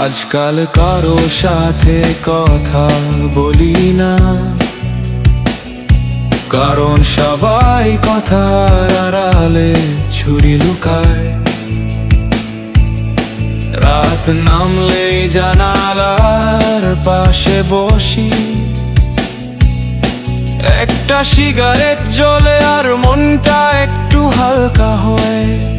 আজকাল কারও সাথে কথা বলি না। কারণ সবাই কথার আড়ালে ছুরি লুকায়। রাত নামলে জানালার পাশে বসি। একটা সিগারেট জ্বলে আর মনটা একটু হালকা হয়।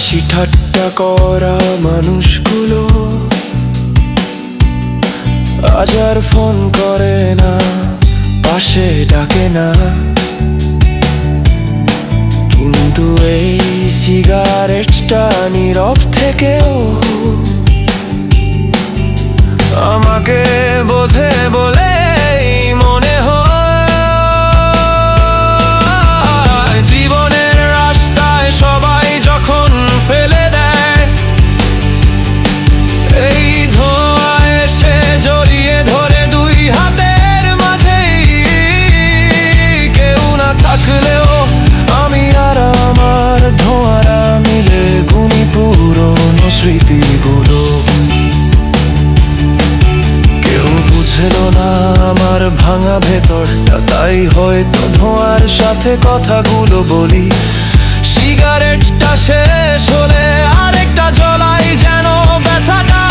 হাসি ঠাট্টা করা মানুষগুলো আজার আর ফোন করে না, পাশে ডাকে না। কিন্তু এই সিগারেটটা নীরব থেকেও সাথে কথাগুলো বলি। সিগারেটটা শেষ হলে আরেকটা জলাই যেন ব্যথাটা